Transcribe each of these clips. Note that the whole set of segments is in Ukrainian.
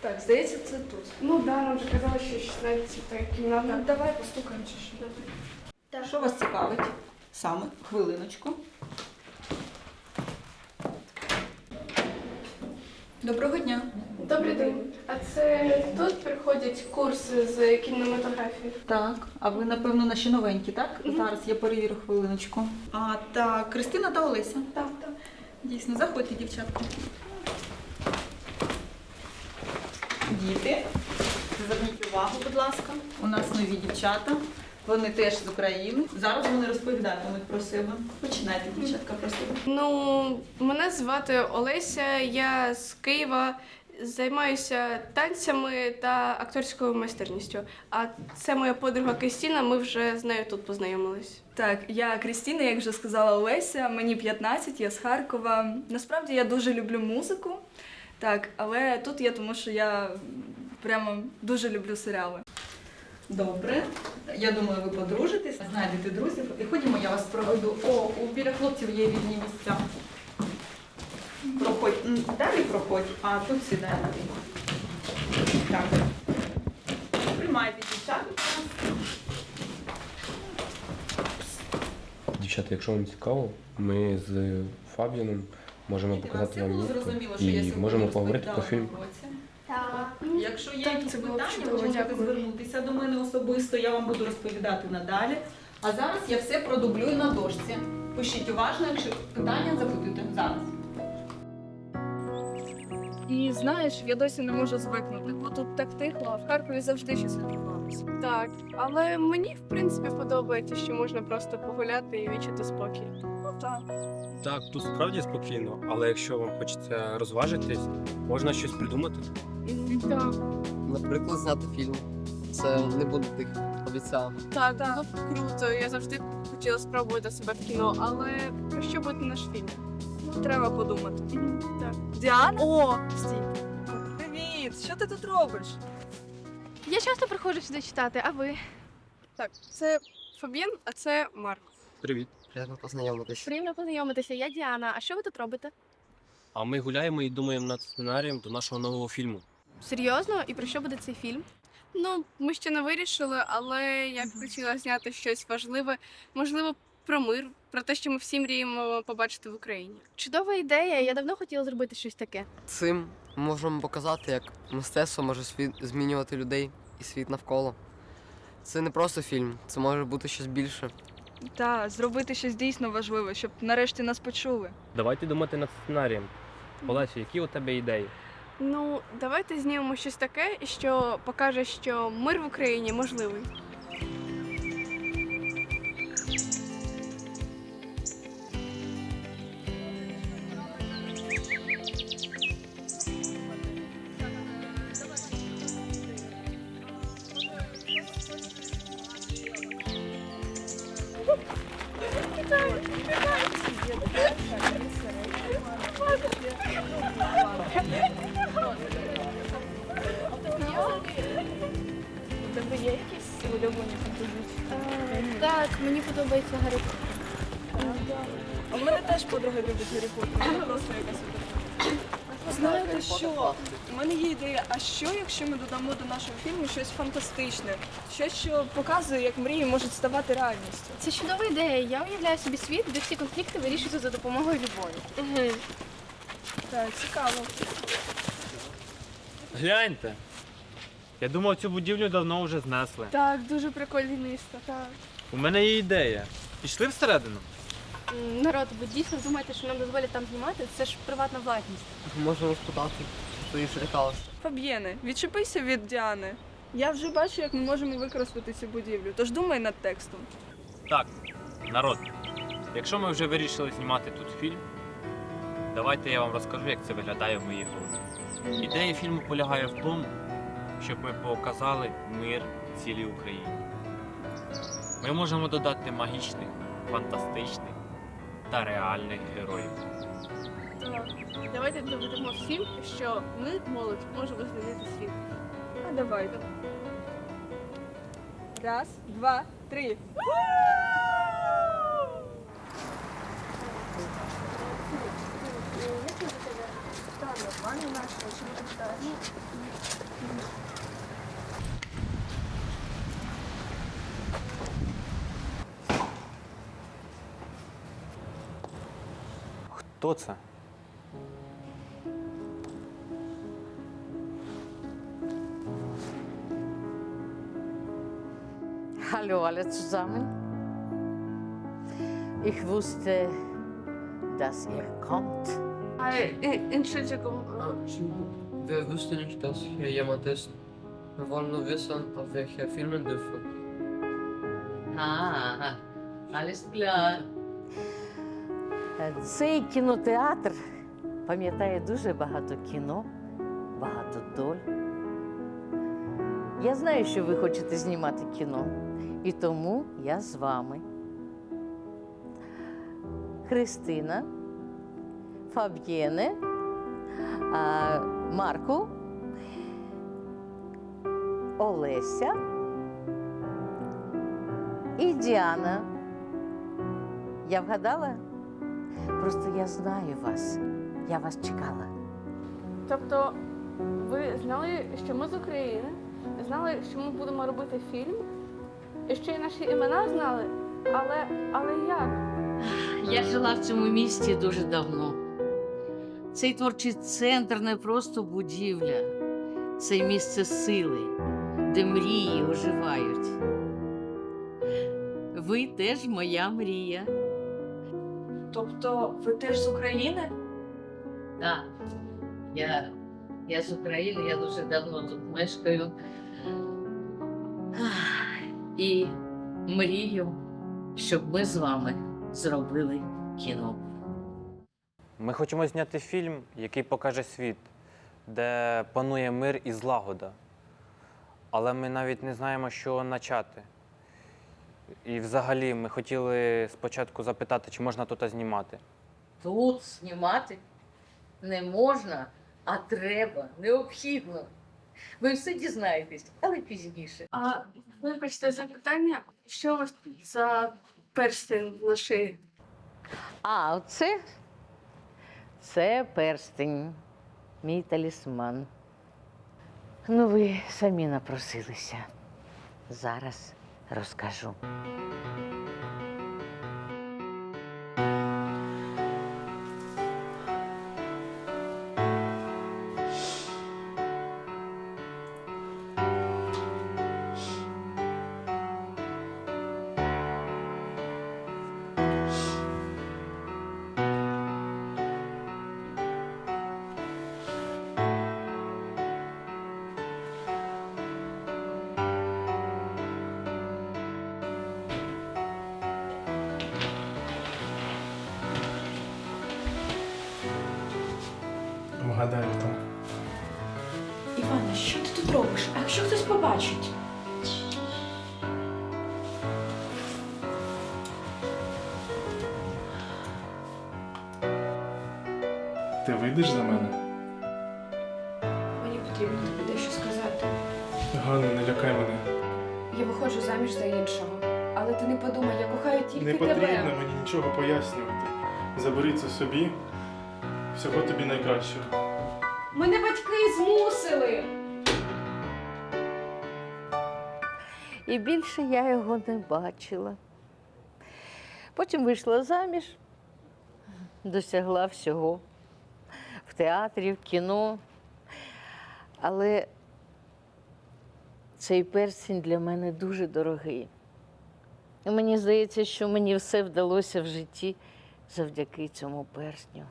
Так, здається, це тут. Ну да, нам вже казали, що 16 кімната. Ну, давай постукаємо чи що. Що вас цікавить? Саме хвилиночку. Доброго дня. Добрий день. А це тут приходять курси з кінематографії? Так, а ви, напевно, наші новенькі, так? Зараз я перевірю хвилиночку. А, так, Кристина та Олеся. Так, так. Дійсно, заходьте, дівчатка. Діти, зверніть увагу, будь ласка. У нас нові дівчата. Вони теж з України. Зараз вони розповідатимуть про себе. Починайте, дівчатка, про себе. Ну, мене звати Олеся, я з Києва. Займаюся танцями та акторською майстерністю. А це моя подруга Кристіна. Ми вже з нею тут познайомились. Так, я Крістіна, як вже сказала Олеся, мені 15, я з Харкова. Насправді я дуже люблю музику. Так, але тут я тому, що я прямо дуже люблю серіали. Добре. Я думаю, ви подружитесь, знайдете друзів. І ходімо, я вас проведу. О, у біля хлопців є вільні місця. Проходь. Далі проходь, а тут сідай. Так. Приймайте дівчата. Дівчата, якщо вам цікаво, ми з Фабіаном можемо показати вам і можемо поговорити про фільм. Так. Якщо є Так, якісь питання, ви можете дякую. звернутися до мене особисто, я вам буду розповідати надалі. А зараз я все продублюю на дошці. Пишіть уважно, якщо питання запитуйте зараз. І знаєш, я досі не можу звикнути, бо тут так тихо, а в Харкові завжди щось. Так, але мені в принципі подобається, що можна просто погуляти і відчути спокій. Ну так. Так, тут справді спокійно, але якщо вам хочеться розважитись, можна щось придумати. Так, Наприклад, зняти фільм. Це не буде тих обіцяв. так, було б круто. Я завжди хотіла спробувати себе в кіно, але про що буде наш фільм? Ну, треба подумати. Так. Діана? О, стій. Привіт! Що ти тут робиш? Я часто приходжу сюди читати, а ви? Так, це Фаб'єн, а це Марк. Привіт. Приємно познайомитись. Приємно познайомитися. Я Діана. А що ви тут робите? А ми гуляємо і думаємо над сценарієм до нашого нового фільму. Серйозно? І про що буде цей фільм? Ну, ми ще не вирішили, але я б хотіла зняти щось важливе, можливо, про мир, про те, що ми всі мріємо побачити в Україні. Чудова ідея. Я давно хотіла зробити щось таке. Цим можемо показати, як мистецтво може світ змінювати людей і світ навколо. Це не просто фільм, це може бути щось більше. Та, зробити щось дійсно важливе, щоб нарешті нас почули. Давайте думати над сценарієм. Олесю, які у тебе ідеї? Ну, давайте знімемо щось таке, що покаже, що мир в Україні можливий. Подобається Гаррі. А в мене теж подруга любить Гаррі Поттер, вона просто якась. Знаєте що? У мене є ідея, а що якщо ми додамо до нашого фільму щось фантастичне? Щось, що показує, як мрії можуть ставати реальністю. Це чудова ідея. Я уявляю собі світ, де всі конфлікти вирішуються за допомогою любові. Угу. Так, цікаво. Гляньте. Я думав, цю будівлю давно вже знесли. Так, дуже прикольне місто. Так. У мене є ідея. Пішли всередину. М, Народ, ви дійсно думаєте, що нам дозволять там знімати? Це ж приватна власність. Можемо спитати, що ти ще лякалася. Фаб'єне, відчепися від Діани. Я вже бачу, як ми можемо використати цю будівлю, тож думай над текстом. Так, народ. Якщо ми вже вирішили знімати тут фільм, давайте я вам розкажу, як це виглядає в моїй голові. Ідея фільму полягає в тому, щоб ми показали мир цілій Україні. Ми можемо додати магічних, фантастичних та реальних героїв. Так. Давайте доведемо всім, що ми, молодь, можемо змінити світ. А давай. Раз, два, три. Як Так, нормально наш, чому ти Хто це? Hallo alle zusammen. Ich wusste, dass ihr kommt. Entschuldigung. Wir wussten nicht, dass hier jemand ist. Wir wollen nur wissen, ob wir hier filmen dürfen. А, alles klar. Цей кінотеатр пам'ятає дуже багато кіно, багато доль. Я знаю, що ви хочете знімати кіно, і тому я з вами. Христина, Фаб'єне, Марку, Олеся і Діана. Я вгадала? Просто я знаю вас. Я вас чекала. Тобто, ви знали, що ми з України, знали, що ми будемо робити фільм, і ще й наші імена знали, але, але як? Я жила в цьому місті дуже давно. Цей творчий центр не просто будівля, це місце сили, де мрії оживають. Ви теж моя мрія. Тобто ви теж з України? Так, я, я з України, я дуже давно тут мешкаю. І мрію, щоб ми з вами зробили кіно. Ми хочемо зняти фільм, який покаже світ, де панує мир і злагода. Але ми навіть не знаємо, чого почати. І взагалі ми хотіли спочатку запитати, чи можна тут знімати. Тут знімати не можна, а треба, необхідно. Ви все дізнаєтесь, але пізніше. А вибачте запитання, що у вас за перстень на шиї? А оце це перстень, мій талісман. Ну, ви самі напросилися. Зараз розкажу. Ти вийдеш за мене? Мені потрібно тобі дещо сказати. Ганна, не лякай мене. Я виходжу заміж за іншого. Але ти не подумай, я кохаю тільки Не тебе. потрібно мені нічого пояснювати. Забери це собі. Всього тобі найкращого. Мене батьки змусили. І більше я його не бачила. Потім вийшла заміж, досягла всього в театрі, в кіно. Але цей персень для мене дуже дорогий. І мені здається, що мені все вдалося в житті завдяки цьому персню.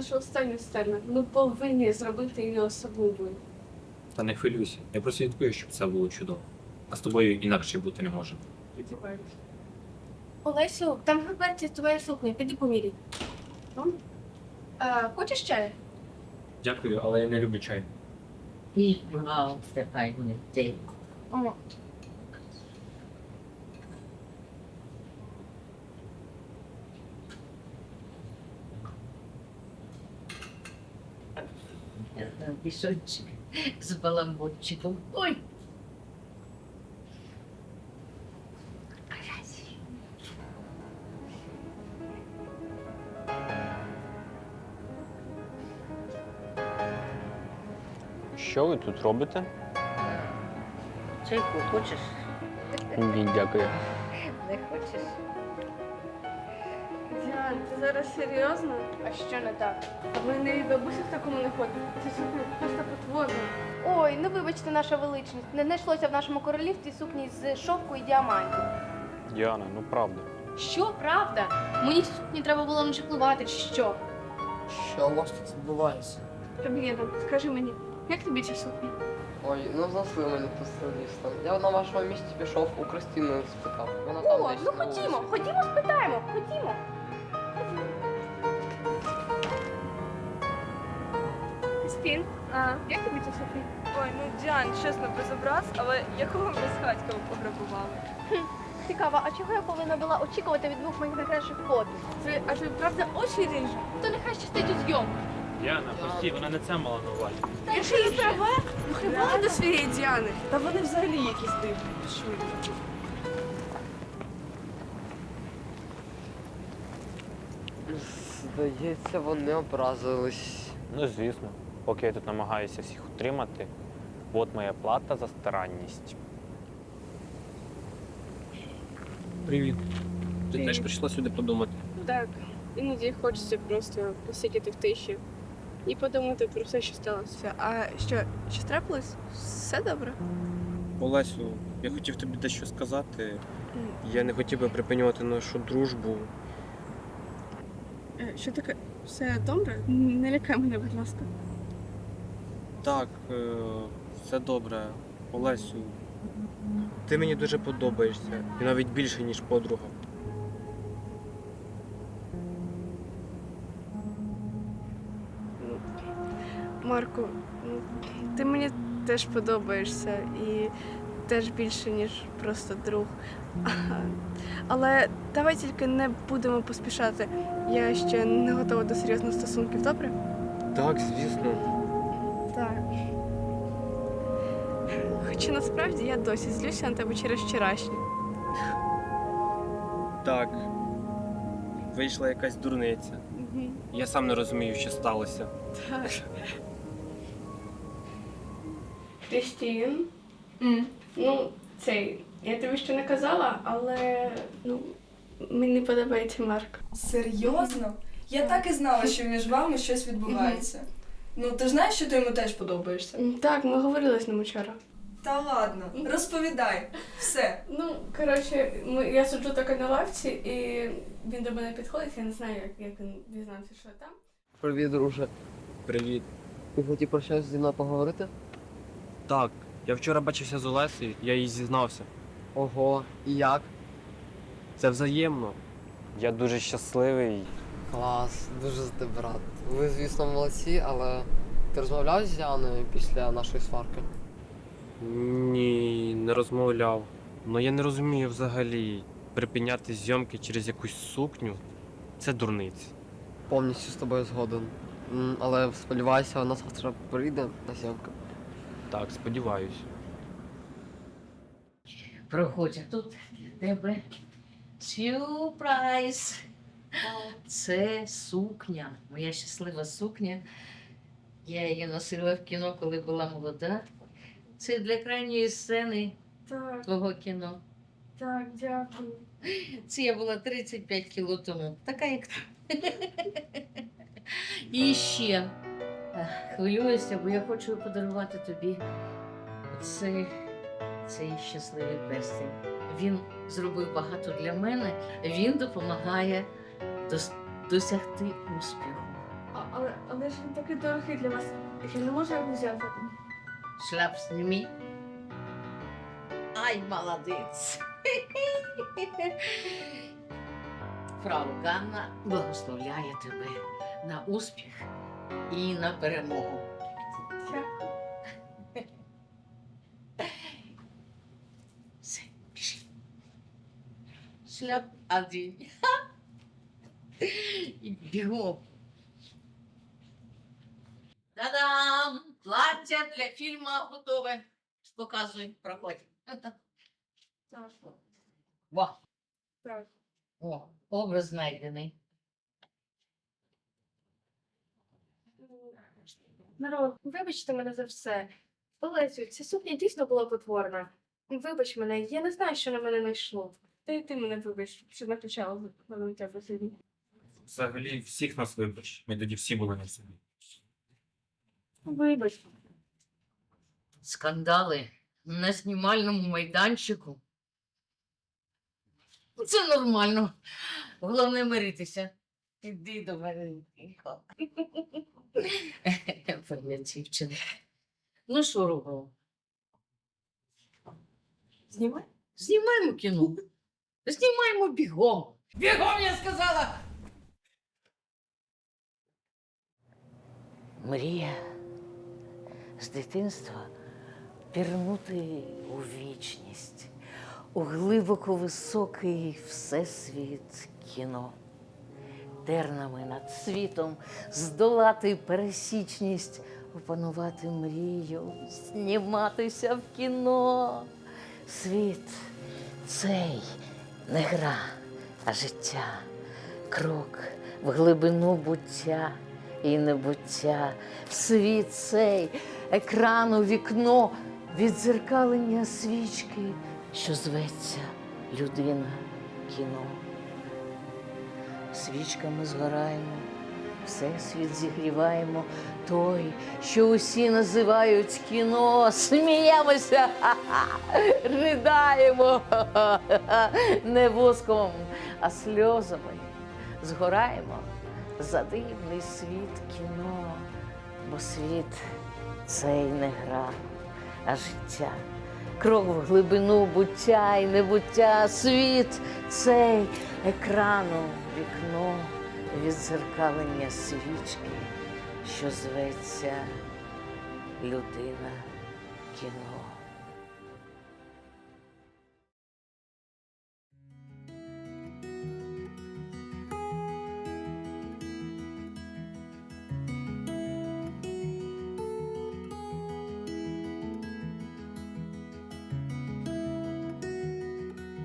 Наша остання сцена. Ми повинні зробити її особливою. Та не хвилюйся, я просто прослідкую, щоб це було чудово. А з тобою інакше бути не може. Олесю, там в твоя сукня, піди поміряй. А, хочеш чаю? Дякую, але я не люблю чай. І вау, це гарний день. О, Бісончик з баламутчиком. Ой! Що ви тут робите? Чайку хочеш? Ні, дякую. Не хочеш? Зараз серйозно? А що не так? А ви не бабуся в такому не ходить. Це сукня просто потворна. Ой, ну вибачте, наша величність. Не знайшлося в нашому королівстві сукні з шовку і діамантів. Діана, ну правда. Що, правда? Мені ці сукні треба було не чеклувати, чи що? Що у вас тут відбувається? Фабієна, скажи мені, як тобі ця сукня? Ой, ну знайшли мене тут. Я на вашому місці пішов у Кристини спитав. Вона там десь. ну на ходімо, ходімо, спитаємо, ходімо. Спін, А, як тобі ця сукня? ой, ну Діан, чесно, без образ, але якого безхатька ви пограбували? Цікаво, а чого я повинна була очікувати від двох моїх найкращих подруг? Ти, а ти правда очі ріже? То нехай щастить у зйомку. Діана, прості, вона не це мала на увазі. Я ж її права. Ну хіба до своєї Діани? Та вони взагалі якісь дивні. Швидко. Здається, вони образились. Ну, звісно, поки я тут намагаюся всіх утримати, от моя плата за старанність. Привіт. Ти теж прийшла сюди подумати. Так, іноді хочеться просто посидіти в тиші і подумати про все, що сталося. А що, що трапилось? Все добре? Олесю, я хотів тобі дещо сказати. Я не хотів би припинювати нашу дружбу. Е, Що таке? Все добре? Не лякай мене, будь ласка. Так, е, все добре. Олесю, ти мені дуже подобаєшся. І навіть більше, ніж подруга. Марко, ти мені теж подобаєшся і теж більше, ніж просто друг. Але давай тільки не будемо поспішати. Я ще не готова до серйозних стосунків, добре? Так, звісно. Так. Хоча насправді я досі злюся на тебе через вчорашнє. Так. Вийшла якась дурниця. Мгм. Я сам не розумію, що сталося. Так. Крістін, ну, цей, я тобі ще не казала, але ну, мені подобається Марк. Серйозно? Я так і знала, що між вами щось відбувається. Ну, ти ж знаєш, що ти йому теж подобаєшся? Так, ми говорили з ним вчора. Та ладно, розповідай. Все. Ну, коротше, ми, я сиджу така на лавці, і він до мене підходить, я не знаю, як, як він дізнався, що я там. Привіт, друже. Привіт. Ти хотів про щось зі мною поговорити? Так, я вчора бачився з Олесею, я їй зізнався. Ого, і як? Це взаємно. Я дуже щасливий. Клас, дуже за тебе рад. Ви, звісно, молодці, але ти розмовляв з Діаною після нашої сварки? Ні, не розмовляв. Ну я не розумію взагалі. Припиняти зйомки через якусь сукню це дурниці. Повністю з тобою згоден. М, Але сподіваюся, вона завтра прийде на зйомки. Так, сподіваюсь. Проходь, тут для тебе сюрприз. Це сукня, моя щаслива сукня. Я її носила в кіно, коли була молода. Це для крайньої сцени Так, твого кіно. так, дякую. Це я була 35 кіло тому. Така як ти. І ще ах, хвилююся, бо я хочу подарувати тобі цей, цей щасливий перстень. Він зробив багато для мене. Він допомагає дос- досягти успіху. А, але, але ж він такий дорогий для вас. Я не можу його взяти. Шляп сними. Ай, молодець. Фрау Ганна благословляє тебе на успіх і на перемогу. Дякую. Шляп один. І бігом. Та-дам! Плаття для фільму готове. Показуй, проходь. Во. О, образ знайдений. Народ, вибачте мене за все. Олесю, ця сукня дійсно була потворна. Вибач мене, я не знаю, що на мене найшло. Та й ти мене вибач, що накричала на тебе сьогодні. Взагалі всіх нас вибач. Ми тоді всі були на собі. Вибач. Скандали на знімальному майданчику. Це нормально. Головне миритися. Іди до мене. тихо. Дівчина. Ну що робимо? Знімай. Знімаємо кіно. Знімаємо бігом. Бігом, я сказала. Мрія з дитинства пірнути у вічність, у глибоко високий всесвіт кіно. Тернами над світом здолати пересічність, опанувати мрію, зніматися в кіно. Світ цей не гра, а життя, крок в глибину буття і небуття. Світ цей екрану вікно, відзеркалення свічки, що зветься людина кіно. Свічками згораємо, всесвіт зігріваємо, той, що усі називають кіно, сміємося, ха-ха, ридаємо ха-ха, не воском, а сльозами. Згораємо за дивний світ кіно, бо світ цей не гра, а життя. Крок в глибину буття і небуття, світ цей екрану вікно, відзеркалення свічки, що зветься людина кіно.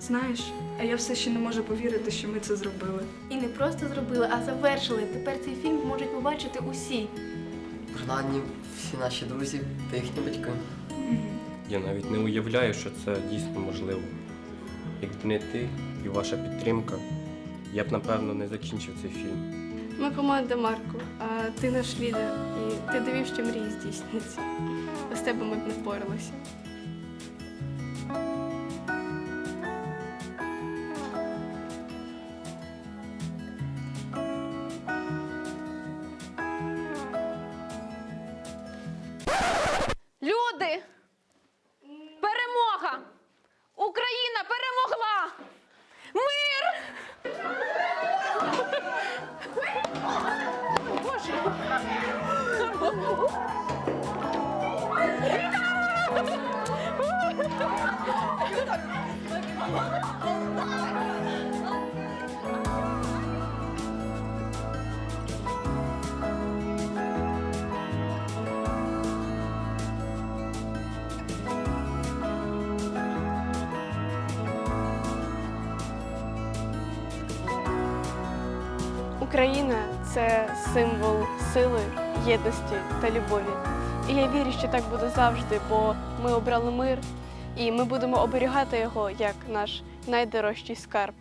Знаєш, а я все ще не можу повірити, що ми це зробили. І не просто зробили, а завершили. Тепер цей фільм можуть побачити усі. Принаймні всі наші друзі та їхні батьки. Я навіть не уявляю, що це дійсно можливо. Якби не ти і ваша підтримка, я б напевно не закінчив цей фільм. Ми команда Марко, а ти наш лідер, і ти довів, що мрії здійсняться. Без тебе ми б не впоралися. Україна це символ сили, єдності та любові. І я вірю, що так буде завжди, бо ми обрали мир, і ми будемо оберігати його як наш найдорожчий скарб.